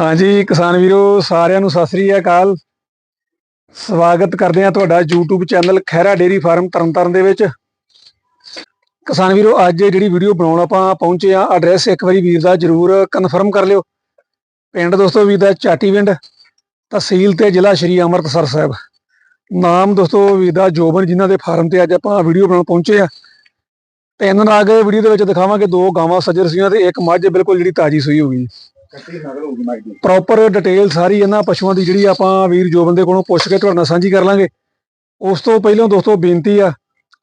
ਹਾਂਜੀ, ਕਿਸਾਨ ਵੀਰੋ, ਸਾਰਿਆਂ ਨੂੰ ਸਤਿ ਸ੍ਰੀ ਅਕਾਲ। ਸਵਾਗਤ ਕਰਦੇ ਹਾਂ ਤੁਹਾਡਾ YouTube channel Khaira dairy farm Tarn Taran ਦੇ ਵਿੱਚ। ਕਿਸਾਨ ਵੀਰੋ, ਅੱਜ ਜਿਹੜੀ ਵੀਡੀਓ ਬਣਾਉਣ ਆਪਾਂ ਪਹੁੰਚੇ ਆ ਐਡਰੈਸ ਇੱਕ ਵਾਰੀ ਵੀਰ ਦਾ ਜਰੂਰ ਕਨਫਰਮ ਕਰ ਲਿਓ। ਪਿੰਡ ਦੋਸਤੋ, ਵੀਰ ਦਾ ਚਾਟੀ ਪਿੰਡ, ਤਹਿਸੀਲ ਤੇ ਜ਼ਿਲ੍ਹਾ ਸ਼੍ਰੀ ਅੰਮ੍ਰਿਤਸਰ ਸਾਹਿਬ। ਨਾਮ ਦੋਸਤੋ, ਵੀਰ ਦਾ ਜੋਬਨ ਜਿਨ੍ਹਾਂ ਦੇ ਫਾਰਮ ਤੇ ਅੱਜ ਆਪਾਂ ਵੀਡੀਓ ਬਣਾਉਣ ਪਹੁੰਚੇ ਆ ਤਿੰਨ ਨਾਗ ਵੀਡੀਓ ਦੇ ਵਿੱਚ ਦਿਖਾਵਾਂਗੇ, ਦੋ ਗਾਵਾਂ ਸੱਜਰ ਸੀਆਂ ਤੇ ਇੱਕ ਮੱਝ, ਬਿਲਕੁਲ ਜਿਹੜੀ ਤਾਜੀ ਸੂਈ ਹੋਗੀ ਪ੍ਰੋਪਰ ਡਿਟੇਲ ਸਾਰੀ ਇਹਨਾਂ ਪਸ਼ੂਆਂ ਦੀ ਜਿਹੜੀ ਆਪਾਂ ਵੀਰ ਜੋਬਨ ਦੇ ਕੋਲੋਂ ਪੁੱਛ ਕੇ ਤੁਹਾਡੇ ਨਾਲ ਸਾਂਝੀ ਕਰ ਲਾਂਗੇ। ਉਸ ਤੋਂ ਪਹਿਲਾਂ ਦੋਸਤੋ ਬੇਨਤੀ ਆ,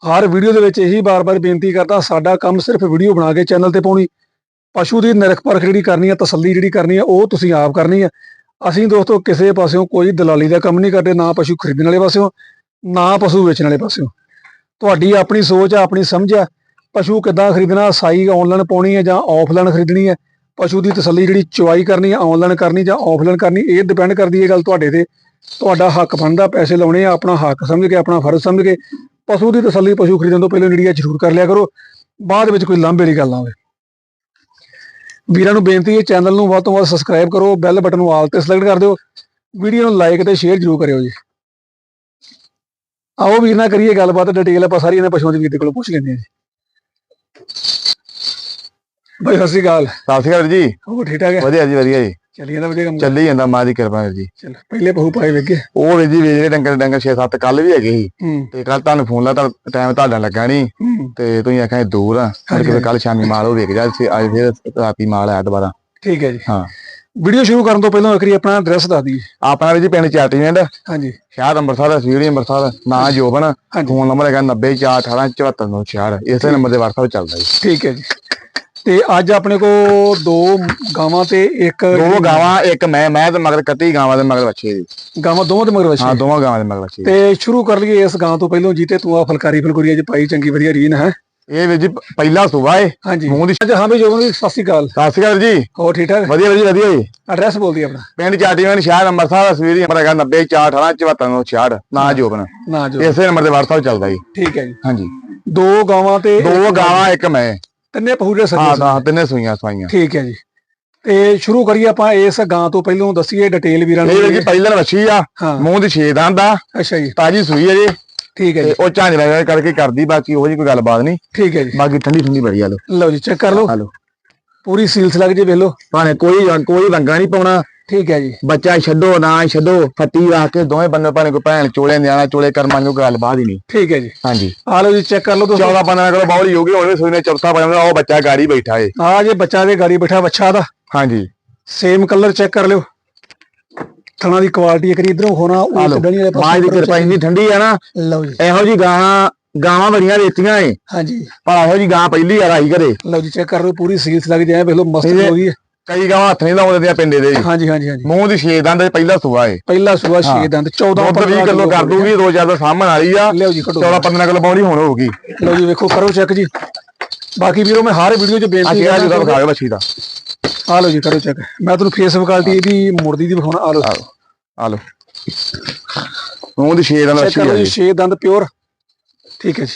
ਹਰ ਵੀਡੀਓ ਦੇ ਵਿੱਚ ਇਹੀ ਬਾਰ-ਬਾਰ ਬੇਨਤੀ ਕਰਦਾ, ਸਾਡਾ ਕੰਮ ਸਿਰਫ ਵੀਡੀਓ ਬਣਾ ਕੇ ਚੈਨਲ ਤੇ ਪਾਉਣੀ। ਪਸ਼ੂ ਦੀ ਨਿਰਖ ਪਰਖ ਜਿਹੜੀ ਕਰਨੀ ਆ, ਤਸੱਲੀ ਜਿਹੜੀ ਕਰਨੀ ਆ, ਉਹ ਤੁਸੀਂ ਆਪ ਕਰਨੀ ਆ। ਅਸੀਂ ਦੋਸਤੋ ਕਿਸੇ ਪਾਸਿਓਂ ਕੋਈ ਦਲਾਲੀ ਦਾ ਕੰਮ ਨਹੀਂ ਕਰਦੇ, ਨਾ ਪਸ਼ੂ ਖਰੀਦਣ ਵਾਲੇ ਪਾਸਿਓਂ, ਨਾ ਪਸ਼ੂ ਵੇਚਣ ਵਾਲੇ ਪਾਸਿਓਂ। ਤੁਹਾਡੀ ਆਪਣੀ ਸੋਚ ਆ, ਆਪਣੀ ਸਮਝ ਆ, ਪਸ਼ੂ ਕਿੱਦਾਂ ਖਰੀਦਣਾ, ਸਾਈ ਆਨਲਾਈਨ ਪਾਉਣੀ ਹੈ ਜਾਂ ਆਫਲਾਈਨ ਖਰੀਦਣੀ ਹੈ ਪਸ਼ੂ ਦੀ ਤਸੱਲੀ ਜਿਹੜੀ ਚੁਆਈ ਕਰਨੀ ਹੈ ਆਨਲਾਈਨ ਕਰਨੀ ਜਾਂ ਆਫਲਾਈਨ ਕਰਨੀ, ਇਹ ਡਿਪੈਂਡ ਕਰਦੀ ਹੈ ਗੱਲ ਤੁਹਾਡੇ ਤੇ। ਤੁਹਾਡਾ ਹੱਕ ਬਣਦਾ, ਪੈਸੇ ਲਾਉਣੇ ਆ, ਆਪਣਾ ਹੱਕ ਸਮਝ ਕੇ, ਆਪਣਾ ਫਰਜ਼ ਸਮਝ ਕੇ। ਪਸ਼ੂ ਦੀ ਤਸੱਲੀ ਪਸ਼ੂ ਖਰੀਦਣ ਤੋਂ ਪਹਿਲਾਂ ਜਿਹੜੀ ਆ ਜ਼ਰੂਰ ਕਰ ਲਿਆ ਕਰੋ। ਬਾਅਦ ਵਿੱਚ ਕੋਈ ਲਾਂਭੇ ਦੀ ਗੱਲ ਨਾ ਹੋਵੇ। ਵੀਰਾਂ ਨੂੰ ਬੇਨਤੀ ਹੈ ਚੈਨਲ ਨੂੰ ਵੱਧ ਤੋਂ ਵੱਧ ਸਬਸਕ੍ਰਾਈਬ ਕਰੋ ਬੈਲ ਬਟਨ ਨੂੰ ਆਲ ਤੇ ਸਿਲੈਕਟ ਕਰ ਦਿਓ। ਵੀਡੀਓ ਨੂੰ ਲਾਈਕ ਤੇ ਸ਼ੇਅਰ ਜ਼ਰੂਰ ਕਰਿਓ ਜੀ। ਆਓ ਵੀਰ ਨਾਲ ਕਰੀਏ ਗੱਲਬਾਤ ਡਿਟੇਲ ਆਪਾਂ ਸਾਰੀ ਇਹਨਾਂ ਪਸ਼ੂਆਂ ਦੇ ਵੀਰ ਦੇ ਕੋਲੋਂ ਪੁੱਛ ਲੈਂਦੇ ਹਾਂ ਜੀ। ਬਾਈ ਸਤਿ ਸ਼੍ਰੀ ਅਕਾਲ। ਸਤਿ ਸ਼੍ਰੀ ਅਕਾਲ ਜੀ। ਹੋਰ ਠੀਕ ਠਾਕ ਹੈ? ਵਧੀਆ ਜੀ ਵਧੀਆ ਜੀ। ਚੱਲੀ ਜਾਂਦਾ ਵਧੀਆ ਕੰਮ ਚੱਲੀ ਜਾਂਦਾ ਮਾਂ ਦੀ ਕਿਰਪਾ ਵੀਰ ਜੀ। ਚੱਲ ਪਹਿਲੇ ਪਹੂ ਪਾਏ ਵੇਗੇ ਉਹ ਵੀਰ ਜੀ ਰਹੇ ਡੰਗਰ ਡੰਗਰ 6-7 ਕੱਲ ਵੀ ਹੈਗੇ ਸੀ। ਤੇ ਕੱਲ ਤੁਹਾਨੂੰ ਫੋਨ ਲਾ ਤਾਂ ਟਾਈਮ ਤੁਹਾਡਾ ਲੱਗਾ ਨਹੀਂ ਤੇ ਤੁਸੀਂ ਆਖਿਆ ਦੂਰ ਆ। ਫਿਰ ਕੱਲ ਸ਼ਾਮੀ ਮਾਲ ਉਹ ਵੇਖ ਜਾ ਸੀ ਅੱਜ ਫਿਰ ਰਾਤੀ ਮਾਲ ਆਇਆ ਦੁਬਾਰਾ। ਠੀਕ ਹੈ ਜੀ। ਹਾਂ। ਵੀਡੀਓ ਸ਼ੁਰੂ ਕਰਨ ਤੋਂ ਪਹਿਲਾਂ ਇੱਕ ਆਪਣਾ ਐਡਰੈਸ ਦੱਸ ਦਈਏ। ਆਪਣਾ ਵੀ ਜੀ ਪਿੰਡ ਚਾਟੀਵਿੰਡ ਹਾਂਜੀ। ਸ਼ਹਿਰ ਅੰਮ੍ਰਿਤਸਰ ਸਵੀੜੀ ਅੰਮ੍ਰਿਤਸਰ ਨਾਂ ਜੋਬਨ। ਫੋਨ ਨੰਬਰ ਹੈਗਾ 904187496 ਇਸੇ ਨੰਬਰ ਦੇ WhatsApp ਚੱਲਦਾ ਜੀ। ਠੀਕ ਹੈ ਜੀ। ਤੇ ਅੱਜ ਆਪਣੇ ਕੋ ਦੋ ਗਾਵਾਂ ਤੇ ਇੱਕ ਦੋ ਗਾਵਾਂ ਇੱਕ ਮੈਂ ਮੈਂ ਤੇ ਮਗਰ ਕੱਤੀ ਗਾਵਾਂ ਦੇ ਮਗਰ ਬੱਚੇ ਜੀ ਗਾਵਾਂ ਦੋਵਾਂ ਦੇ ਮਗਰ ਹਾਂ ਵਛੀ ਦੋਵਾਂ ਗਾਵਾਂ ਦੇ ਮਗਰ ਬੱਚੇ ਤੇ ਸ਼ੁਰੂ ਕਰ ਲਈਏ ਇਸ ਗਾਂ ਤੋਂ ਪਹਿਲਾਂ ਜੀਤੇ ਤੂੰ ਆ ਫਲਕਾਰੀ ਫਲਕੁਰੀ ਅੱਜ ਪਾਈ ਚੰਗੀ ਵਧੀਆ ਰੀਨ ਹੈ। ਇਹ ਵੀਰ ਜੀ ਪਹਿਲਾ ਸੁਬਾ ਏ। ਹਾਂਜੀ। ਮੂੰਹ ਦੀ ਅੱਜ ਹਾਂ ਵੀ ਜੋਬਨ ਜੀ ਸਤਿ ਸ਼੍ਰੀ ਅਕਾਲ। ਸਤਿ ਸ਼੍ਰੀ ਅਕਾਲ ਜੀ। ਹੋਰ ਠੀਕ ਠਾਕ? ਵਧੀਆ ਵਧੀਆ ਵਧੀਆ ਜੀ। ਐਡਰੈਸ ਬੋਲ ਦੀ ਆਪਣਾ। ਪਿੰਡ ਚਾਟੀਵਨ ਸ਼ਹਿਰ ਅੰਮ੍ਰਿਤਸਰ ਸਵੇਰੀ ਨੰਬਰ ਹੈਗਾ 904187496 ਨਾ ਜੋਬਨ। ਨਾ ਜੋ ਇਸੇ ਨੰਬਰ ਦੇ WhatsApp ਚੱਲਦਾ ਜੀ। ਠੀਕ ਹੈ ਜੀ। ਹਾਂਜੀ। ਦੋ ਗਾਵਾਂ ਤੇ ਦੋ ਗਾਵਾਂ ਇੱਕ ਮੈਂ। ਤਿੰਨੇ ਪਹੂ ਦੇ ਹਾਂ ਸੱਜੇ ਹਾਂ ਤਿੰਨੇ ਸੂਈਆਂ ਸਵਾਈਆਂ। ਠੀਕ ਹੈ ਜੀ। ਤੇ ਸ਼ੁਰੂ ਕਰੀਏ ਆਪਾਂ ਇਸ ਗਾਂ ਤੋਂ ਪਹਿਲਾਂ ਦੱਸੀਏ ਡਿਟੇਲ ਵੀਰਾਂ ਇਹ ਵੀਰ ਜੀ ਨੂੰ ਪਹਿਲਾਂ ਵੱਛੀ ਆ ਮੂੰਹ ਦੀ ਛੇ ਦੰਦ ਆ ਅੱਛਾ ਜੀ। ਤਾਜੀ ਸੂਈ ਹੈ ਜੀ। ਠੀਕ ਹੈ ਜੀ। ਉਹ ਝਾਂਜਰਾ ਕਰਕੇ ਕਰਦੀ ਬਾਕੀ ਉਹ ਜੀ ਕੋਈ ਗੱਲਬਾਤ ਨਹੀਂ। ਠੀਕ ਹੈ ਜੀ। ਬਾਕੀ ਠੰਡੀ ਠੰਡੀ ਬੜੀ ਆ ਲੋ ਲਓ ਜੀ ਚੈੱਕ ਕਰ ਲਓ। ਹਲੋ ਪੂਰੀ ਸੀਲਸ ਲੱਗ ਜੇ ਵੇਖ ਲਓ। ਭਾਵੇਂ ਕੋਈ ਕੋਈ ਰੰਗਾ ਨਹੀਂ ਪਾਉਣਾ ਠੀਕ ਹੈ ਜੀ। ਬੱਚਾ ਛੱਡੋ ਨਾ ਛੱਡੋ। ਫੱਟੀ ਰੱਖ ਕੇ ਦੋਵੇਂ ਬੰਦੇ ਭਾਵੇਂ ਕੋਈ ਭੈਣ ਚੋਲੇ ਨਿਆਣਾ ਚੋਲੇ ਕਰਮਾਂ ਨੂੰ ਕੋਈ ਗੱਲਬਾਤ ਹੀ ਨਹੀਂ। ਠੀਕ ਹੈ ਜੀ। ਹਾਂਜੀ। ਆ ਲਓ ਜੀ ਚੈੱਕ ਕਰ ਲਓ ਦੋਸਤੋ 14 15 ਕਿਲੋ ਬਾਉਲੀ ਹੋਊਗੀ ਹੁਣ ਵੀ ਸੂਈ ਨੇ ਚੌਥਾ ਪਾਇਆ ਉਹ ਬੱਚਾ ਗਾੜੀ ਬੈਠਾ ਏ। ਆ ਜੇ ਬੱਚਾ ਦੇ ਗਾੜੀ ਬੈਠਾ ਬੱਚਾ ਦਾ। ਹਾਂਜੀ। ਸੇਮ ਕਲਰ ਚੈੱਕ ਕਰ ਲਿਓ। ਥਣਾ ਦੀ ਕੁਆਲਿਟੀ ਇੱਕ ਇਧਰੋਂ ਹੋਣਾ ਉਹ ਛੱਡਣੀ ਵਾਲੇ ਮਾਂ ਦੀ ਕਿਰਪਾ ਇੰਨੀ ਠੰਡੀ ਆ ਨਾ। ਲਓ ਜੀ। ਇਹੋ ਜੀ ਗਾਂ ਗਾਵਾਂ ਬੜੀਆਂ ਰੇਤੀਆਂ ਏ। ਹਾਂਜੀ। ਪਰ ਇਹੋ ਜੀ ਗਾਂ ਪਹਿਲੀ ਆ ਰਾਈ ਘਰੇ ਲਓ ਜੀ ਚੈੱਕ ਕਰ ਲਓ ਪੂਰੀ ਸੀਲਸ ਲੱਗ ਜਾਏ ਵੇਖ ਲਓ ਮਸਤ ਹੋ ਗਈ ਹੈ ਕਈ ਗਾਵਾਂ ਹੱਥ ਨਹੀਂ ਲਾਉਂਦੇ ਆ ਪਿੰਡੇ ਦੇ ਜੀ। ਹਾਂਜੀ ਹਾਂਜੀ ਹਾਂਜੀ। ਮੂੰਹ ਦੀ ਛੇ ਦੰਦ ਪਹਿਲਾ ਸੂਆ ਏ। ਪਹਿਲਾ ਸੂਆ ਹਾਂ। 6 ਦੰਦ 14 ਦੁੱਧ 20 ਕਿਲੋ ਕਰ ਦੂਗੀ ਰੋਜ਼ ਦਾ ਸਾਹਮਣ ਵਾਲੀ ਆ ਲਿਓ ਜੀ ਘਟੋ 14 15 ਕਿਲੋ ਬਾਉਣੀ ਹੁਣ ਹੋਊਗੀ। ਲਓ ਜੀ ਵੇਖੋ ਕਰੋ ਚੈੱਕ ਜੀ। ਬਾਕੀ ਵੀਰੋ ਮੈਂ ਹਰ ਵੀਡੀਓ 'ਚ ਬੇਨਤੀ ਕਰਦਾ ਦਾ ਖਾਵੇ ਬੱਚੀ ਦਾ। ਆ ਲਓ ਜੀ ਕਰੋ ਚੈੱਕ ਮੈਂ ਤੁਹਾਨੂੰ ਫੇਸ ਕੁਆਲਿਟੀ ਇਹਦੀ ਮੁਰਦੀ ਦੀ ਵਿਖਾਉਣਾ ਆ ਲਓ। ਆ ਲੋ ਮੂੰਹ ਦੀ ਛੇ ਦੰਦ ਚੈੱਕ ਬੱਚੀ ਕਰ ਆ ਲਓ ਜੀ ਜੀ। 6 ਦੰਦ ਪਿਓਰ ਠੀਕ ਹੈ ਜੀ।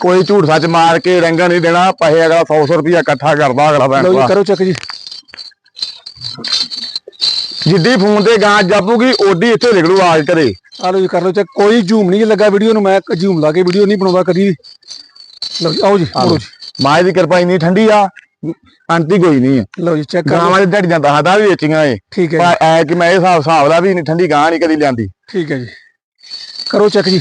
ਕੋਈ ਝੂਠ ਸੱਚ ਮਾਰ ਕੇ ਰੰਗਾ ਨਹੀਂ ਦੇਣਾ ਪੈਸੇ ਅਗਲਾ 100 100 ਰੁਪਿਆ ਇਕੱਠਾ ਕਰਦਾ ਅਗਲਾ ਲਓ ਜੀ ਬੈਂਕ ਕਰੋ ਚੈੱਕ ਜੀ। ਜਿੱਦੀ ਫੋਨ ਤੇ ਗਾਂ ਜਾਪੂਗੀ ਓਡੀ ਇੱਥੇ ਲਿਖੜੂ ਆਜ ਕਰੇ ਆ ਲਓ ਜੀ ਕਰ ਲਓ ਚੈੱਕ ਕੋਈ ਜ਼ੂਮ ਨਹੀਂ ਲੱਗਾ ਵੀਡੀਓ ਨੂੰ ਮੈਂ ਜ਼ੂਮ ਲਾ ਕੇ ਵੀਡੀਓ ਨਹੀਂ ਬਣਾਉਂਦਾ ਕਦੀ। ਲਓ ਜੀ ਆਓ ਜੀ ਮੋੜੋ ਜੀ। ਮਾਂ ਦੀ ਕਿਰਪਾ ਇੰਨੀ ਠੰਡੀ ਆ ਅੰਤੀ ਕੋਈ ਨਹੀਂ ਹੈ। ਲਓ ਜੀ ਚੈੱਕ ਕਰ ਲਓ। ਗਾਵਾਂ ਦੇ ਢੱਡੀਆਂ ਦਸਦਾ ਵੀ ਵੇਚੀਆਂ ਏ ਠੀਕ ਹੈ ਪਰ ਐ ਕਿ ਮੈਂ ਇਹ ਹਿਸਾਬ ਹਿਸਾਬ ਦਾ ਵੀ ਇੰਨੀ ਠੰਡੀ ਗਾਂ ਨਹੀਂ ਕਦੀ ਲਿਆਂਦੀ। ਠੀਕ ਹੈ ਜੀ। ਕਰੋ ਚੈੱਕ ਜੀ।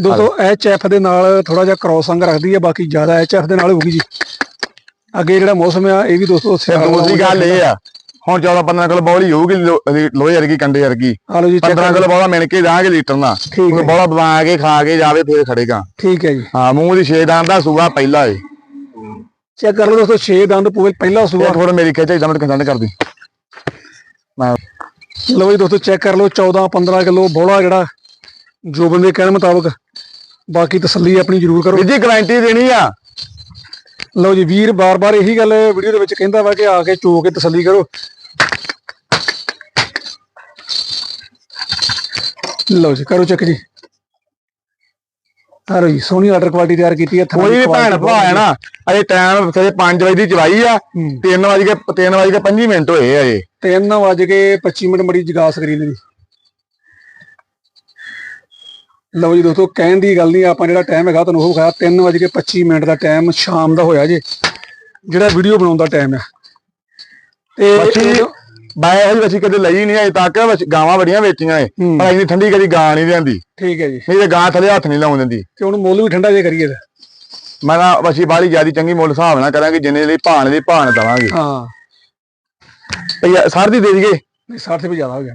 ਦੋਸਤੋ ਐਚ ਐਫ ਦੇ ਨਾਲ ਥੋੜਾ ਜਿਹਾ ਕ੍ਰੋਸ ਅੰਗ ਰੱਖਦੀ ਹੈ ਬਾਕੀ ਜ਼ਿਆਦਾ ਐਚ ਐਫ ਦੇ ਨਾਲ ਹੋਊਗੀ ਜੀ। ਅੱਗੇ ਜਿਹੜਾ ਮੌਸਮ ਆ ਇਹ ਵੀ ਦੋਸਤੋ ਤੇ ਸਿਆਲ ਵਾਲਾ ਦੂਸਰੀ ਗੱਲ ਇਹ ਆ ਹੁਣ 14 15 ਕਿਲੋ ਬੌਲੀ ਹੋਊਗੀ ਲੋਹੇ ਵਰਗੀ ਕੰਡੇ ਵਰਗੀ। ਆ ਲਓ ਜੀ ਚੈੱਕ 15 ਕਿਲੋ ਬੌਲਾ ਮਿਣ ਕੇ ਜਾਾਂਗੇ ਲੀਟਰ ਨਾਲ। ਉਹ ਬੌਲਾ ਬਣਾ ਕੇ ਖਾ ਕੇ ਜਾਵੇ ਫੇਰ ਖੜੇਗਾ। ਠੀਕ ਹੈ ਜੀ। ਹਾਂ ਮੂੰਹ ਦੀ ਛੇ ਦੰਦ ਦਾ ਸੂਆ ਪਹਿਲਾ ਏ। ਚੈੱਕ ਕਰ ਲਓ ਦੋਸਤੋ 6 ਦੰਦ ਪੂਰੇ ਪਹਿਲਾ ਸੂਆ। ਥੋੜਾ ਮੇਰੀ ਖਿੱਚ ਇਦਾਂ ਮੈਂ ਕੰਸੈਂਟ ਕਰਦੀ। ਮੈਂ ਲਓ ਜੀ ਦੋਸਤੋ ਚੈੱਕ ਕਰ ਲਓ 14 15 ਕਿਲੋ ਬੋਲਾ ਜਿਹੜਾ ਜੋ ਬੰਦੇ ਕਹਿਣ ਮੁਤਾਬਕ। ਬਾਕੀ ਤਸੱਲੀ ਆਪਣੀ ਜ਼ਰੂਰ ਕਰੋ। ਜੀ ਗਾਰੰਟੀ ਦੇਣੀ ਆ। ਲਓ ਜੀ ਵੀਰ ਬਾਰ-ਬਾਰ ਇਹੀ ਗੱਲ ਵੀਡੀਓ ਦੇ ਵਿੱਚ ਕਹਿੰਦਾ ਵਾ ਕਿ ਆ ਕੇ ਚੋ ਕੇ ਤਸੱਲੀ ਕਰੋ। ਲਓ ਜੀ ਕਰੋ ਚੈੱਕ ਜੀ। ਹਾਂ ਜੀ ਸੋਹਣੀ ਆਰਡਰ ਕੁਆਲਿਟੀ ਤਿਆਰ ਕੀਤੀ ਹੈ ਥਾਂ ਕੋਈ ਵੀ ਭੈਣ ਭਰਾ ਹੈ ਨਾ ਅਜੇ ਟਾਈਮ ਤੇ 5 ਵਜੇ ਦੀ ਚਵਾਈ ਆ ਹੂੰ। 3 ਵਜੇ ਕੇ 3 ਵਜੇ ਕੇ 5 ਮਿੰਟ ਹੋਏ ਆ ਅਜੇ। ਤਿੰਨ ਵਜ ਕੇ 25 ਮਿੰਟ ਮੜੀ ਜਗਾ ਸਕਰੀਨ ਦੀ। ਲਓ ਜੀ ਦੋਸਤੋ ਕਹਿਣ ਦੀ ਗੱਲ ਨਹੀਂ ਆਪਾਂ ਜਿਹੜਾ ਟਾਈਮ ਹੈਗਾ ਤੁਹਾਨੂੰ ਉਹ ਵਿਖਾਇਆ 3 ਵਜ ਕੇ 25 ਮਿੰਟ ਦਾ ਟਾਈਮ ਸ਼ਾਮ ਦਾ ਹੋਇਆ ਜੇ। ਜਿਹੜਾ ਵੀਡੀਓ ਬਣਾਉਣ ਦਾ ਟਾਈਮ ਹੈ ਤੇ ਬੱਚੀ ਬਾਏ ਇਹ ਬੱਚੀ ਕਦੇ ਲਈ ਨਹੀਂ ਅਜੇ ਤੱਕ ਗਾਵਾਂ ਬੜੀਆਂ ਵੇਚੀਆਂ ਏ। ਪਰ ਇੰਨੀ ਠੰਡੀ ਕਦੀ ਗਾਂ ਨਹੀਂ ਲਿਆਂਦੀ। ਠੀਕ ਹੈ ਜੀ। ਨਹੀਂ ਤੇ ਗਾਂ ਥੱਲੇ ਹੱਥ ਨਹੀਂ ਲਾਉਣ ਦਿੰਦੀ। ਤੇ ਹੁਣ ਮੁੱਲ ਵੀ ਠੰਡਾ ਜੇ ਕਰੀਏ ਤਾਂ। ਮੈਂ ਨਾ ਬੱਚੀ ਬਾਹਲੀ ਜਿਆਦੀ ਚੰਗੀ ਮੁੱਲ ਹਿਸਾਬ ਨਾਲ ਕਰਾਂਗੇ ਜਿੰਨੇ ਲਈ ਭਾਣ ਦੀ ਭਾਣ ਦਵਾਂਗੇ। ਹਾਂ। ਭਈਆ ਸਰ ਦੀ ਦੇ ਦਈਏ। ਨਹੀਂ 60 ਤੇ ਵੀ ਜ਼ਿਆਦਾ ਹੋ ਗਿਆ।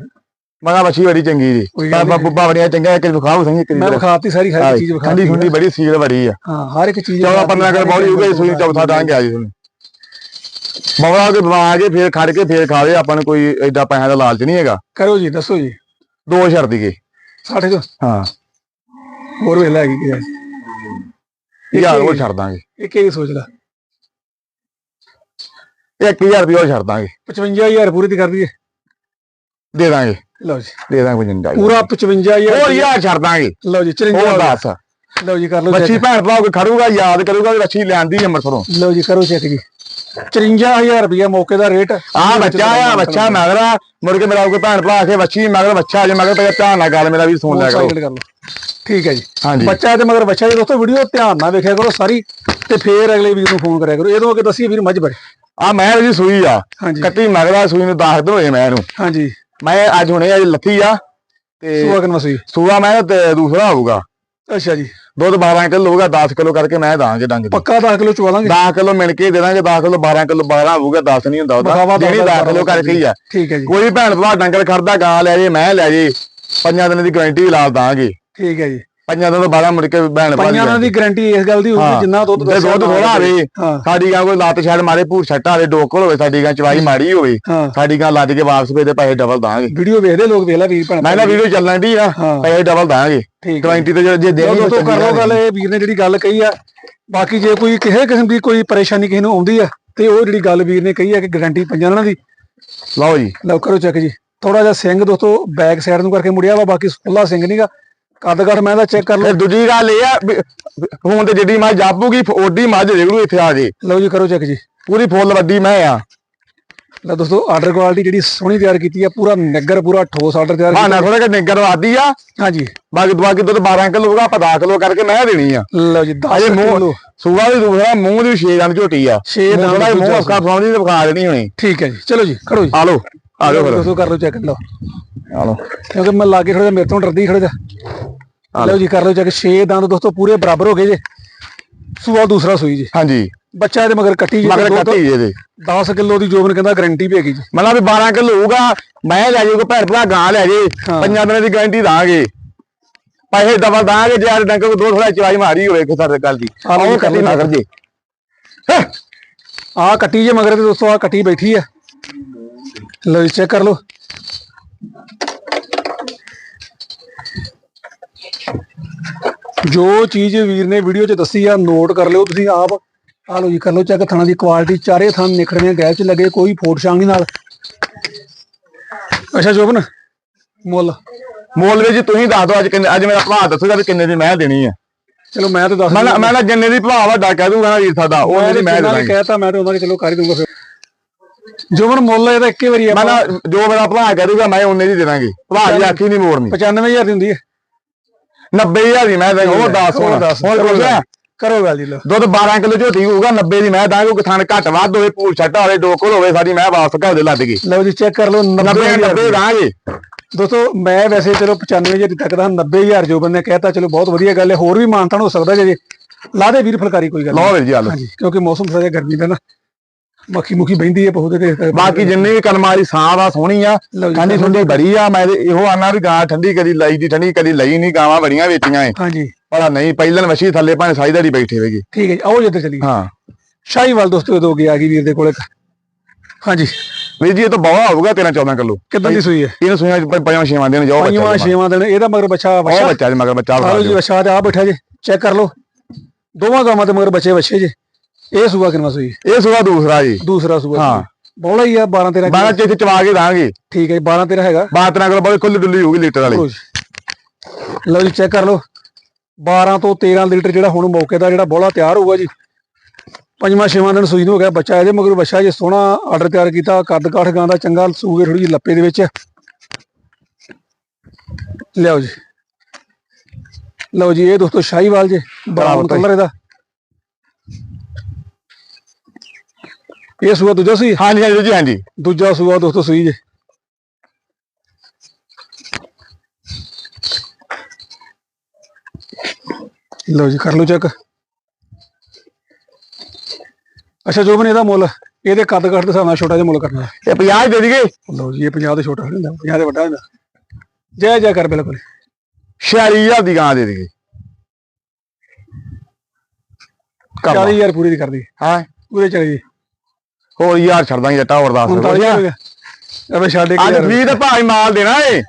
ਮੈਂ ਕਿਹਾ ਬੱਚੀ ਬੜੀ ਚੰਗੀ ਜੀ। ਬਾਬਾ। ਬੁੱਬਾ ਬੜੀਆਂ ਚੰਗਾ ਕਿ ਵਿਖਾਓ ਸਹੀ ਕਿ ਮੈਂ ਵਿਖਾਤੀ ਸਾਰੀ ਹਰ ਇੱਕ ਚੀਜ਼ ਵਿਖਾਤੀ ਠੰਡੀ ਬੜੀ ਸੀਲ ਬੜੀ ਆ। ਹਾਂ ਹਰ ਇੱਕ ਚੀਜ਼ 14 ਵਿਖਾਤੀ, 15 ਕਰ ਇੱਕ ਬੌਲੀ ਹੋ ਗਈ ਸੂਈ ਚੌਥਾ ਡਾਂਗ ਗਿਆ ਜੀ ਤੁਹਾਨੂੰ। ਬੌਲਾ ਕੇ ਬਣਾ ਕੇ ਫੇਰ ਖੜ ਕੇ ਫੇਰ ਖਾਵੇ ਆਪਾਂ ਨੂੰ ਕੋਈ ਐਡਾ ਪੈਸਿਆਂ ਦਾ ਲਾਲਚ ਨਹੀਂ ਹੈਗਾ। ਕਰੋ ਜੀ ਦੱਸੋ ਜੀ। ਦੋ ਛੱਡ ਦੀਏ 60 ਤੋਂ ਹਾਂ। ਹੋਰ ਵੇਖ ਲੈ ਕੀ ਹੈ ਹਜ਼ਾਰ ਹੋਰ ਛੱਡ ਦਾਂਗੇ। ਇਹ ਕੀ ਸੋਚਦਾ 1000 ਰੁਪਏ ਹੋਰ ਛੱਡ ਦਾਂਗੇ। 55000 ਪੂਰੀ ਦੀ ਕਰ ਦਈਏ। ਦੇ ਦਾਂਗੇ। ਲਓ ਜੀ। ਦੇ ਦਾਂਗੇ 55 ਪੂਰਾ 55000 ਹੋਰ ਯਾਰ ਛੱਡ ਦਾਂਗੇ। ਲਓ ਜੀ ਹੋਰ 54 ਦੱਸ। ਲਓ ਜੀ ਕਰ ਲਓ ਬੱਚੀ ਚੈੱਕ ਭੈਣ ਭਰਾ ਕੋਈ ਖੜੂਗਾ ਯਾਦ ਕਰੂਗਾ ਕਿ ਬੱਚੀ ਲੈਂਦੀ ਅੰਮ੍ਰਿਤਸਰੋਂ। ਲਓ ਜੀ ਕਰੋ ਚੈੱਕ ਜੀ। 54000 ਰੁਪਇਆ ਮੌਕੇ ਦਾ ਰੇਟ ਆ ਬੱਚਾ ਆ ਬੱਚਾ ਮਗਰਾ ਮੁੜ ਕੇ ਮੇਰਾ ਕੋਈ ਭੈਣ ਭਰਾ ਕੇ ਬੱਚੀ ਮਗਰ ਬੱਚਾ ਜੇ ਮਗਰ ਪਿਆ ਧਿਆਨ ਨਾਲ ਗੱਲ ਮੇਰਾ ਵੀ ਸੁਣ ਲਿਆ ਕਰੋ। ਠੀਕ ਹੈ ਜੀ। ਬੱਚਾ ਤੇ ਮਗਰ ਬੱਚਾ ਜੀ ਦੋਸਤੋ ਵੀਡੀਓ ਧਿਆਨ ਨਾਲ ਵੇਖਿਆ ਕਰੋ ਸਾਰੀ ਤੇ ਫੇਰ ਅਗਲੇ ਵੀਰ ਨੂੰ ਫੋਨ ਕਰਿਆ ਕਰੋ। ਇਹਦੋਂ ਅੱਗੇ ਦੱਸੀਏ ਵੀਰ ਮੱਝ ਬਾਰੇ ਆ ਮੈਂ ਜੀ ਸੂਈ ਆ। ਕੱਟੀ ਮਗਰਾ ਸੂਈ ਨੂੰ 10 ਦਿਨ ਹੋਏ ਮੈਂ ਇਹਨੂੰ। ਹਾਂਜੀ। ਮੈਂ ਅੱਜ ਹੁਣੇ ਅੱਜ ਲੱਥੀ ਆ ਤੇ ਸੁਆ ਕਿੰਨਾ ਸੂਈ? ਸੂਆ ਮੈਂ ਤੇ ਦੂਸਰਾ ਹੋਊਗਾ। ਅੱਛਾ ਜੀ। ਦੁੱਧ 12 ਕਿਲੋ ਹੋਊਗਾ 10 ਕਿਲੋ ਕਰਕੇ ਮੈਂ ਦਾਂਗੇ ਡੰਗ ਦੀ। ਪੱਕਾ 10 ਕਿਲੋ ਚਵਾ ਲਾਂਗੇ 10 ਕਿਲੋ ਮਿਲ ਕੇ ਦੇ ਦਾਂਗੇ 10 ਕਿਲੋ 12 ਕਿਲੋ 12 ਹੋਊਗਾ 10 ਨਹੀਂ ਹੁੰਦਾ ਉਹਦਾ। ਜਿਹੜੀ 10 ਕਿਲੋ ਕਰਕੇ ਹੀ ਆ। ਠੀਕ ਹੈ ਜੀ। ਕੋਈ ਭੈਣ ਭਰਾ ਡੰਗਰ ਖੜਦਾ ਗਾਂ ਲੈ ਜੇ ਮੈਂ ਲੈ ਜੇ ਪੰਜਾਂ ਦਿਨਾਂ ਦੀ ਗਾਰੰਟੀ ਲਾ ਦਾਂਗੇ। ਠੀਕ ਹੈ ਜੀ। ਪੰਜਾਂ ਤੋਂ ਬਾਅਦ ਮੁੜ ਕੇ ਭੈਣ ਪੰਜਾਂ ਦੀ ਗਾਰੰਟੀ ਇਸ ਗੱਲ ਦੀ ਹੋਊਗੀ। ਜਿੰਨਾ ਦੁੱਧ ਦੱਸਿਆ ਦੁੱਧ ਥੋੜਾ ਹਾਂ। ਸਾਡੀ ਗਾਂ ਕੋਈ ਲੱਤ ਛੱਡ ਮਾਰੇ ਭੂਰ ਛੱਟਾ ਹੋਵੇ ਡੋਕਲ ਹੋਵੇ ਸਾਡੀ ਗਾਂ ਚਵਾਈ ਮਾੜੀ ਹੋਵੇ ਸਾਡੀ ਗਾਂ ਲੱਜ ਕੇ ਵਾਪਸ ਪਏ ਤੇ ਪੈਸੇ ਡਬਲ ਦਾਂਗੇ। ਵੀਡੀਓ ਵੇਖਦੇ ਲੋਕ ਵੇਖ ਲੈ ਵੀਰ ਭੈਣ ਮੈਂ ਨਾ ਵੀਡੀਓ ਚੱਲਣ ਦੀ ਆ ਪੈਸੇ ਡਬਲ ਦਾਂਗੇ। ਠੀਕ ਹੈ ਗਾਰੰਟੀ ਤੇ ਜੇ- ਦੇਣੀ ਦੋਸਤੋ ਕਰ ਲਓ ਗੱਲ ਇਹ ਵੀਰ ਨੇ ਜਿਹੜੀ ਗੱਲ ਕਹੀ ਆ ਬਾਕੀ ਜੇ ਕੋਈ ਕਿਸੇ ਕਿਸਮ ਦੀ ਕੋਈ ਪਰੇਸ਼ਾਨੀ ਕਿਸੇ ਨੂੰ ਆਉਂਦੀ ਆ ਤੇ ਉਹ ਜਿਹੜੀ ਗੱਲ ਵੀਰ ਨੇ ਕਹੀ ਆ ਕਿ ਗਾਰੰਟੀ ਪੰਜਾਂ ਦੀ ਲਓ ਜੀ। ਲਓ ਕਰੋ ਚੈੱਕ ਜੀ। ਥੋੜਾ ਜਿਹਾ ਸਿੰਘ ਦੋਸਤੋ ਬੈਕ ਸਾਈਡ ਨੂੰ ਕਰਕੇ ਮੁੜਿਆ ਵਾ ਬਾਕੀ ਖੁੱਲਾ ਸਿੰਘ ਨਹੀਂਗਾ ਕੱਦ ਮੈਂ ਦਾ ਚੈੱਕ ਕਰ ਤੇ ਲਓ ਦੂਜੀ ਗੱਲ ਇਹ ਆ ਵੀ ਹੁਣ ਤੇ ਜਿੱਡੀ ਮੱਝ ਜਾਪੂਗੀ ਓਡੀ ਮੱਝ ਦੇਖੂ ਇੱਥੇ ਆ ਜੇ। ਲਓ ਜੀ ਕਰੋ ਚੈੱਕ ਜੀ। ਪੂਰੀ ਫੁੱਲ ਵੱਡੀ ਮੈਂ ਆ। ਲਓ ਦੋਸਤੋ ਆਰਡਰ ਕੁਆਲਿਟੀ ਜਿਹੜੀ ਸੋਹਣੀ ਤਿਆਰ ਕੀਤੀ ਆ ਪੂਰਾ ਨਿੱਗਰ ਪੂਰਾ ਠੋਸ ਆਰਡਰ ਤਿਆਰ ਕੀਤਾ। ਬਹਾਨਾ ਥੋੜਾ ਕਿ ਨਿੱਗਰ ਵਾਦੀ ਆ। ਹਾਂਜੀ। ਬਾਕੀ ਬਾਕੀ ਦੁੱਧ 12 ਕਿਲੋ ਹੋਊਗਾ ਆਪਾਂ 10 ਕਿਲੋ ਕਰਕੇ ਮੈਂ ਦੇਣੀ ਆ। ਲਓ ਜੀ 10 ਅਜੇ ਕਿਲੋ। ਮੂੰਹ ਸੂਆ ਵੀ ਦੂਸਰਾ ਮੂੰਹ ਦੀ ਛੇ ਦੰਦ ਝੋਟੀ ਆ। ਛੇ ਦੰਦ ਥੋੜਾ ਮੂੰਹ ਅੱਖਾਂ ਫਸਾਉਂਦੀ ਤੇ ਵਿਖਾ ਦੇਣੀ ਹੋਣੀ। ਠੀਕ ਹੈ ਜੀ ਚਲੋ ਜੀ ਖੜੋ ਜੀ। ਆ ਲਓ ਆ ਜਾਓ ਫਿਰ। ਦੋਸਤੋ ਕਰ ਲਓ ਚੈੱਕ ਲਓ। ਆ ਲਓ। ਕਿਉਂਕਿ ਮੈਂ ਲਾਗੇ ਥੋੜਾ ਜਿਹਾ ਮੇਰੇ ਤੋਂ ਡਰਦੀ ਥੋੜਾ ਜਿਹਾ। ਲਓ ਜੀ ਕਰ ਲਓ ਚੈੱਕ 6 ਦੰਦ ਦੋਸਤੋ ਪੂਰੇ ਬਰਾਬਰ ਹੋ ਗਏ ਜੇ। ਸੂਆ ਦੂਸਰਾ ਸੂਈ ਜੀ। ਹਾਂਜੀ। ਬੱਚਾ ਇਹਦੇ ਮਗਰ ਕੱਟੀ ਜੀ ਮਗਰ ਕੱਟੀ ਜੇ ਦੇ 10 ਕਿਲੋ ਦੀ ਜੋਬਨ ਕਹਿੰਦਾ ਗਾਰੰਟੀ ਵੀ ਹੈਗੀ ਜੀ। ਮਤਲਬ ਵੀ 12 ਕਿਲੋ ਹੋਊਗਾ ਮੈਂ ਲੈ ਜਾਊਗਾ ਭੈਣ ਭਰਾ ਗਾਂ ਲੈ ਜੇ। ਪੰਜਾਂ ਦਿਨਾਂ ਦੀ ਗਾਰੰਟੀ ਦਾਂਗੇ। ਪੈਸੇ ਡਬਲ ਦਾਂਗੇ ਜੇ ਯਾਰ ਡੰਗਰ ਕੋ ਦੋ ਥੋੜਾ ਚਵਾਈ ਮਾਰੀ ਹੋਵੇ ਕਿਸੇ ਸਾਡੇ ਗੱਲ ਦੀ। ਆਹ ਕੱਟੀ ਨਾ ਕਰ ਜੇ। ਆ ਕੱਟੀ ਜੇ ਮਗਰ ਤੇ ਦੋਸਤੋ ਆ ਕੱਟੀ ਬੈਠੀ ਆ। ਲਓ ਜੀ ਚੈੱਕ ਕਰ ਲਓ। ਜੋ ਚੀਜ਼ ਵੀਰ ਨੇ ਵੀਡੀਓ 'ਚ ਦੱਸੀ ਆ ਨੋਟ ਕਰ ਲਿਓ ਤੁਸੀਂ ਆਪ। ਆ ਲਓ ਜੀ ਕਰ ਲਓ ਚੈੱਕ ਥਾਣਾ ਦੀ ਕੁਆਲਿਟੀ ਚਾਰੇ ਥਾਂ ਨਿਖੜਵੇਂ ਗੈਪ 'ਚ ਲੱਗੇ ਕੋਈ ਫੋਟ ਸ਼ਾਂਗ ਨਾਲ। ਅੱਛਾ ਜੋਬਨ ਮੁੱਲ। ਮੁੱਲ ਵਿੱਚ ਤੁਸੀਂ ਦੱਸ ਦਿਓ ਅੱਜ ਕਿੰਨੇ ਅੱਜ ਮੇਰਾ ਭਰਾ ਦੱਸੂਗਾ ਵੀ ਕਿੰਨੇ ਦੀ ਮੈਂ ਦੇਣੀ ਆ। ਚਲੋ ਮੈਂ ਤਾਂ ਦੱਸ ਮੈਂ ਨਾ- ਮੈਂ ਨਾ ਜਿੰਨੇ ਦੀ ਭਰਾ ਵੱਡਾ ਕਹਿ ਦੂੰਗਾ ਨਾ ਵੀਰ ਸਾਡਾ ਉਹ ਨਹੀਂ ਮੈਂ ਦੇਣਾ ਕਹਿਤਾ ਮੈਂ ਤਾਂ ਉਹਨਾਂ ਦੇ ਚਲੋ ਕਰ ਹੀ ਦੂੰਗਾ ਫਿਰ। ਜੋਬਨ ਮੁੱਲ ਇਹਦਾ ਇੱਕੇ ਵਾਰੀ ਆ ਮੈਂ ਨਾ ਜੋ ਮੇਰਾ ਭਰਾ ਕਹਿ ਦੂਗਾ ਮੈਂ ਉਹਨੇ ਦੀ ਦੇ ਦਾਂਗੇ। ਭਰਾ ਦੀ ਆਖੀ ਨਹੀਂ ਮੋੜਨੀ। 95000 ਦੀ ਹੁੰਦੀ ਹੈ। 90000 ਦੀ ਮੈਂ ਦੇਗਾ ਉਹ ਦੱਸ ਹੋਰ ਹੁਣ ਦੱਸ, ਹੁਣ ਕਰੋ ਕੁਛ ਗੱਲ। ਕਰੋ ਗੱਲ ਜੀ ਲਓ। ਦੁੱਧ 12 ਕਿਲੋ ਝੋਟੀ ਹੋਊਗਾ 90 ਦੀ ਮੈਂ ਦਾਂਗੇ ਕਿ ਥਣ ਘੱਟ ਵੱਧ ਹੋਵੇ ਪੂਲ ਛੱਟਾ ਹੋਵੇ ਡੋਕਲ ਹੋਵੇ ਸਾਡੀ ਮੈਂ ਵਾਪਸ ਘਰ ਦੇ ਲੱਦ ਗਈ। ਲਓ ਜੀ ਚੈੱਕ ਕਰ ਲਓ 90 90000 90 ਦਾਂਗੇ ਦੋਸਤੋ ਮੈਂ ਵੈਸੇ ਚਲੋ 95000 ਤੱਕ ਦਾ 90000 ਜੋ ਬੰਦੇ ਕਹਿਤਾ ਚਲੋ ਬਹੁਤ ਵਧੀਆ ਗੱਲ ਹੈ। ਹੋਰ ਵੀ ਮਾਨਤਾਨ ਹੋ ਸਕਦਾ ਜੇ। ਲਾ ਦੇ ਵੀਰ ਫਲਕਾਰੀ ਕੋਈ ਗੱਲ ਲਓ ਵੀਰ ਜੀ ਆ ਲਓ। ਕਿਉਂਕਿ ਮੌਸਮ ਥੋੜਾ ਜਿਹਾ ਗਰਮੀ ਦਾ ਨਾ। ਮੱਖੀ ਮੁਖੀ ਬੈਂਦੀ ਹੈ ਬਹੁਤ ਤੇ ਬਾਕੀ ਜਿੰਨੀ ਵੀ ਵਾਲੀ ਸਾਹ ਆ ਸੋਹਣੀ ਆ। ਠੰਡੀ ਠੰਡੀ ਬੜੀ ਆ ਮੈਂ ਇਹੋ ਆਨਾ ਵੀ ਗਾਂ ਠੰਡੀ ਕਦੀ ਲਈ ਦੀ ਠੰਡੀ ਕਦੀ ਲਈ ਨਹੀਂ ਗਾਵਾਂ ਬੜੀਆਂ ਵੇਚੀਆਂ ਏ। ਹਾਂਜੀ। ਪਰ ਨਹੀਂ ਪਹਿਲਾਂ ਵਸ਼ੀ ਥੱਲੇ ਭਾਵੇਂ ਸਾਈ ਦਾੜੀ ਬੈਠੇ ਹੋਵੇਗੀ ਠੀਕ ਹੈ ਜੀ ਆਓ ਜਿੱਧਰ ਚਲੀਏ। ਹਾਂ। ਸ਼ਾਹੀਵਾਲ ਦੋਸਤੋ ਦੋ ਗਿਆ ਗਈ ਵੀਰ ਦੇ ਕੋਲੇ। ਹਾਂਜੀ। ਵੀਰ ਜੀ ਇਹ ਤਾਂ ਬਹੁਤ ਹੋਊਗਾ 13 14 ਕਿਲੋ। ਕਿੱਦਾਂ ਦੀ ਸੂਈ ਹੈ? ਇਹਨੂੰ ਸੁਣਿਆ ਪੰਜਾਂ ਛੇਵਾਂ ਦਿਨ ਜਾਓ ਬੱਚਾ ਛੇਵਾਂ ਦਿਨ ਇਹਦਾ ਮਗਰ ਬੱਚਾ ਵਛਾ ਬੱਚਾ। ਜੀ ਮਗਰ ਬੱਚਾ ਵਿਖਾ ਜੀ ਤੇ ਆ ਬੈਠਾ ਜੇ ਚੈੱਕ ਕਰ ਲਓ। ਦੋਵਾਂ ਗਾਵਾਂ ਤੇ ਮਗਰ ਬੱਚੇ ਵੱਛੇ ਜੇ। ਇਹ ਸੂਆ ਕਿੰਨਾ ਸੂਈ? ਇਹ ਸੁਆ ਦੂਸਰਾ ਜੀ। ਦੂਸਰਾ ਸੂਆ ਹਾਂ। ਬੋਲਾ ਹੀ ਆ 12 13 ਬਾਰਾਂ ਚ ਇੱਥੇ ਚਵਾ ਕੇ ਦਾਂਗੇ। ਠੀਕ ਹੈ ਜੀ 12 13 ਹੈਗਾ। ਬਾਤ ਨਾ ਕਰੋ ਬਹੁਤ ਖੁੱਲੀ ਡੁੱਲੀ ਹੋਊਗੀ ਲੀਟਰ ਵਾਲੀ। ਲਓ ਜੀ ਲਓ ਚੈੱਕ ਕਰ ਲਓ। 12 ਤੋਂ 13 ਲੀਟਰ ਜਿਹੜਾ ਹੁਣ ਮੌਕੇ ਦਾ ਜਿਹੜਾ ਬੋਲਾ ਤਿਆਰ ਹੋਊਗਾ ਜੀ। ਪੰਜਵਾਂ ਛੇਵਾਂ ਦਿਨ ਸੂਈ ਨੂੰ ਹੋ ਗਿਆ ਬੱਚਾ ਇਹਦੇ ਮਗਰ ਬੱਚਾ ਜੇ ਸੋਹਣਾ ਆਰਡਰ ਤਿਆਰ ਕੀਤਾ ਕੱਦ ਕਾਠ ਗਾਂ ਦਾ ਚੰਗਾ ਸੂਗੇ ਥੋੜੀ ਜਿਹੀ ਲੱਪੇ ਦੇ ਵਿੱਚ। ਲਿਆਓ ਜੀ। ਲਓ ਜੀ ਇਹ ਦੋਸਤੋ ਸ਼ਾਹੀਵਾਲ ਜੇ ਬਰਾਬਰ। ਕਲਰ ਇਹਦਾ। ਇਹ ਸੂਆ ਦੂਜਾ ਸੂਈ ਹਾਂਜੀ ਹਾਂਜੀ ਜੀ ਹਾਂਜੀ। ਦੂਜਾ ਸੂਆ ਦੋਸਤੋ ਸੂਈ ਜੇ। ਲਓ ਜੀ ਕਰ ਲਓ ਚੈੱਕ ਅੱਛਾ ਜੋ ਬਨੇ ਇਹਦਾ ਮੁੱਲ ਇਹਦੇ ਕੱਦ ਕੱਟ ਦੇ ਹਿਸਾਬ ਨਾਲ ਛੋਟਾ ਜਿਹਾ ਮੁੱਲ ਕਰਨਾ। ਇਹ 50 ਦੇ ਦਈਏ? ਲਓ ਜੀ ਇਹ 50 ਦੇ ਛੋਟਾ ਹੁੰਦਾ 50 ਦੇ ਵੱਡਾ ਹੁੰਦਾ। ਜੈ ਜੈ ਕਰ ਬਿਲਕੁਲ। 46000 ਦੀ ਗਾਂ ਦੇ ਦਈਏ। ਕਰ ਲਾ। 40000 ਪੂਰੀ ਦੀ ਕਰ ਦੀ ਹਾਂ। ਪੂਰੇ ਚਲੇ ਜੀ ਹੋਰ ਯਾਰ ਛੱਡ ਦਾਂਗੇ ਜੱਟਾ ਹੋਰ ਦੱਸ 39000 ਹੋ ਗਿਆ। ਅਬੇ ਛੱਡ ਅੱਜ ਕੇ ਫ੍ਰੀ ਤੇ ਭਾਈ ਮਾਲ ਦੇਣਾ ਏ।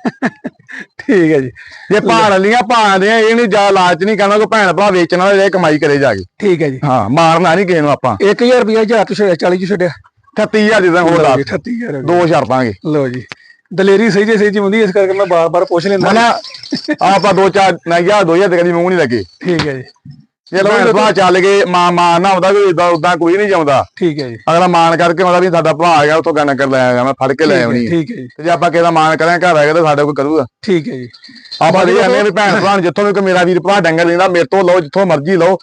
ਠੀਕ ਹੈ ਜੀ। ਜੇ ਭਾਣ ਲੀਆਂ ਭਾਣ ਦੇ ਇਹ ਨਹੀਂ ਜਾ ਲਾਲਚ ਨਹੀਂ ਕਰਨਾ ਕੋਈ ਭੈਣ ਭਰਾ ਵੇਚਣ ਵਾਲੇ ਇਹ ਕਮਾਈ ਕਰੇ ਜਾ ਕੇ। ਠੀਕ ਹੈ ਜੀ। ਹਾਂ ਮਾਰਨਾ ਨਹੀਂ ਕਿਸੇ ਨੂੰ ਆਪਾਂ। 1000 ਰੁਪਿਆ ਹਜ਼ਾਰ ਤੋਂ ਛੱਡਿਆ 40 ਚ ਛੱਡਿਆ। 38000 ਦੇ ਦਾਂ ਹੋਰ ਲਓ ਜੀ, ਦੱਸ। 38000 ਹੋ ਗਿਆ। ਦੋ ਛੱਡ ਦਾਂਗੇ। ਲਓ ਜੀ। ਦਲੇਰੀ ਸਹੀ ਜੇ ਸਹੀ ਜੀ ਹੁੰਦੀ ਇਸ ਕਰਕੇ ਮੈਂ ਬਾਰ-ਬਾਰ ਪੁੱਛ ਲੈਂਦਾ। ਨਾ ਆਪਾਂ ਦੋ ਚਾਰ ਨਾ ਯਾਰ 2000 ਤੇ ਕਦੀ ਮੂੰਹ ਨਹੀਂ ਲੱਗੇ। ਠੀਕ ਹੈ ਜੀ। ਜੇ ਭੈਣ ਭਰਾ ਚੱਲ ਗਏ ਮਾਂ ਮਾਂ ਨਾ ਹੁੰਦਾ ਕੋਈ ਇਦਾਂ ਉਦਾਂ ਕੋਈ ਨਹੀਂ ਜਾਉਂਦਾ ਠੀਕ ਹੈ ਜੀ। ਅਗਲਾ ਮਾਨ ਕਰਕੇ ਆਉਂਦਾ ਵੀ ਸਾਡਾ ਭਰਾ ਆ ਗਿਆ ਉਤੋਂ ਗੱਲ ਕਰ ਲੈ ਆਇਆ ਮੈਂ ਫੜ ਕੇ ਲੈ ਆਉਣੀ ਠੀਕ ਹੈ ਜੀ। ਤੇ ਜੇ ਆਪਾਂ ਕਿਸੇ ਦਾ ਮਾਨ ਕਰਾਂ ਘਰ ਆ ਗਿਆ ਤਾਂ ਸਾਡਾ ਕੋਈ ਕਰੂਗਾ। ਠੀਕ ਹੈ ਜੀ। ਆਪਾਂ ਇਹ ਕਹਿੰਦੇ ਵੀ ਭੈਣ ਭਰਾ ਜਿੱਥੋਂ ਵੀ ਕੋਈ ਮੇਰਾ ਵੀਰ ਭਰਾ ਡੰਗਰ ਲੈਂਦਾ ਮੇਰੇ ਤੋਂ ਲਓ ਜਿੱਥੋਂ ਮਰਜ਼ੀ ਲਓ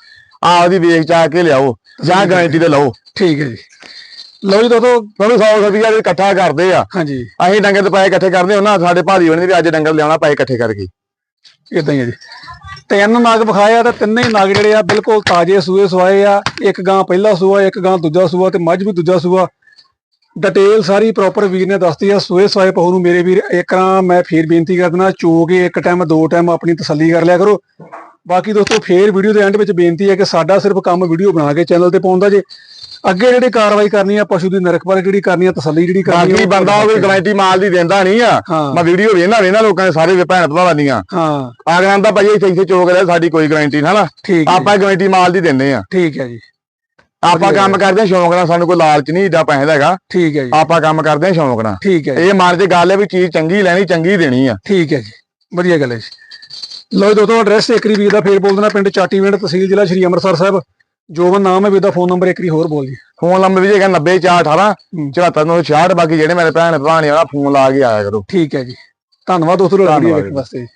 ਆਪਦੀ ਵੇਚ ਚਾ ਕੇ ਲਿਆਓ ਜਾਂ ਗਾਰੰਟੀ ਤੇ ਲਓ। ਠੀਕ ਹੈ ਜੀ। ਲਓ ਜੀ ਦੋਸਤੋ ਤੁਹਾਨੂੰ 100 ਰੁਪਈਆ ਦੇ ਇਕੱਠਾ ਕਰਦੇ ਆ। ਹਾਂਜੀ। ਅਸੀਂ ਡੰਗਰ ਤੇ ਪੈਸੇ ਇਕੱਠੇ ਕਰਦੇ ਉਹਨਾਂ ਸਾਡੇ ਭਾਜੀ ਹੋਣੇ ਵੀ ਅੱਜ ਡੰਗਰ ਲਿਆਉਣਾ ਪੈਸੇ ਇਕੱਠੇ ਕਰਕੇ। ਇਦਾਂ ਹੀ ਹੈ ਜੀ। ਤਿੰਨ ਨਾਗ ਵਿਖਾਏ ਆ ਤੇ ਤਿੰਨੇ ਹੀ ਨਾਗ ਜਿਹੜੇ ਆ ਬਿਲਕੁਲ ਤਾਜ਼ੇ ਸੂਏ ਸਵਾਏ ਆ। ਇੱਕ ਗਾਂ ਪਹਿਲਾ ਸੂਆ, ਇੱਕ ਗਾਂ ਦੂਜਾ ਸੂਆ ਤੇ ਮੱਝ ਵੀ ਦੂਜਾ ਸੂਆ। ਡਿਟੇਲ ਸਾਰੀ ਪ੍ਰੋਪਰ ਵੀਰ ਨੇ ਦੱਸਤੀ ਆ, ਸੂਏ ਸਵਾਏ ਪਹੂ ਨੂੰ ਮੇਰੇ ਵੀਰ। ਇੱਕਰਾਂ ਮੈਂ ਫੇਰ ਬੇਨਤੀ ਕਰ ਦਿੰਦਾ ਚੋ ਕੇ ਇੱਕ ਟਾਈਮ ਦੋ ਟਾਈਮ ਆਪਣੀ ਤਸੱਲੀ ਕਰ ਲਿਆ ਕਰੋ। ਬਾਕੀ ਦੋਸਤੋ, ਫੇਰ ਵੀਡੀਓ ਦੇ ਐਂਡ ਵਿੱਚ ਬੇਨਤੀ ਹੈ ਕਿ ਸਾਡਾ ਸਿਰਫ ਕੰਮ ਵੀਡੀਓ ਬਣਾ ਕੇ ਚੈਨਲ ਤੇ ਪਾਉਂਦਾ ਜੇ। ਅੱਗੇ ਜਿਹੜੀ ਕਾਰਵਾਈ ਕਰਨੀ ਆ ਪਸ਼ੂ ਦੀ ਨਰਕ ਜਿਹੜੀ ਕਰਨੀ ਆ ਤਸੱਲੀ ਜਿਹੜੀ ਕਰਨੀ ਬਾਕੀ ਉਹ ਬੰਦਾ ਉਹ ਕੋਈ ਗਾਰੰਟੀ ਮਾਲ ਦੀ ਦਿੰਦਾ ਨਹੀਂ ਆ। ਮੈਂ ਵੀਡੀਓ ਵੇਖਣਾ ਵੇਖਣਾ ਲੋਕਾਂ ਦੇ ਸਾਰੇ ਭੈਣ ਭਰਾਵਾਂ ਦੀਆਂ। ਹਾਂ। ਆ ਕਹਿੰਦਾ ਭਾਈ ਇੱਥੇ ਇੱਥੇ ਚੋਕ ਰਿਹਾ ਸਾਡੀ ਕੋਈ ਗਾਰੰਟੀ ਨਾ ਆਪਾਂ ਗਾਰੰਟੀ ਮਾਲ ਦੀ ਦਿੰਦੇ ਆ। ਠੀਕ ਹੈ ਜੀ। ਆਪਾਂ ਕੰਮ ਕਰਦੇ ਆ ਸ਼ੌਂਕ ਨਾਲ ਸਾਨੂੰ ਕੋਈ ਲਾਲਚ ਨਹੀਂ ਏਡਾ ਪੈਸੇ ਦਾ ਹੈਗਾ। ਠੀਕ ਹੈ ਜੀ। ਆਪਾਂ ਕੰਮ ਕਰਦੇ ਆ ਸ਼ੌਂਕ ਨਾਲ। ਠੀਕ ਹੈ ਇਹ ਮਨ 'ਚ ਗੱਲ ਹੈ ਵੀ ਚੀਜ਼ ਚੰਗੀ ਲੈਣੀ ਚੰਗੀ ਦੇਣੀ ਆ। ਠੀਕ ਹੈ ਜੀ। ਵਧੀਆ ਗੱਲ ਹੈ ਜੀ। ਲੋ ਦੋਸਤੋ ਐਡਰੈਸ ਇੱਕ ਵਾਰੀ ਵੀਰ ਦਾ ਫੇਰ ਬੋਲ ਦੇਣਾ ਪਿੰਡ ਚਾਟੀਵਿੰਡ ਤਹਿਸੀਲ ਜ਼ਿਲ੍ਹਾ ਸ਼੍ਰੀ ਅੰਮ੍ਰਿਤਸਰ ਸਾਹਿਬ। ਜੋਬਨ ਨਾਮ ਹੈ ਵੀਰ ਦਾ ਫੋਨ ਨੰਬਰ ਇੱਕ ਵਾਰੀ ਹੋਰ ਬੋਲ ਜੀ। ਫੋਨ ਨੰਬਰ ਵੀ ਹੈਗਾ 90418 ਹੂੰ। 7466 ਬਾਕੀ ਜਿਹੜੇ ਮੇਰੇ ਭੈਣ ਭਰਾ ਨੇ ਉਹਨਾਂ ਫੋਨ ਲਾ ਕੇ ਆਇਆ ਕਰੋ। ਠੀਕ ਹੈ ਜੀ। ਧੰਨਵਾਦ ਦੋਸਤੋ ਵੀਡੀਓ ਵੇਖਣ ਵਾਸਤੇ ਜੀ।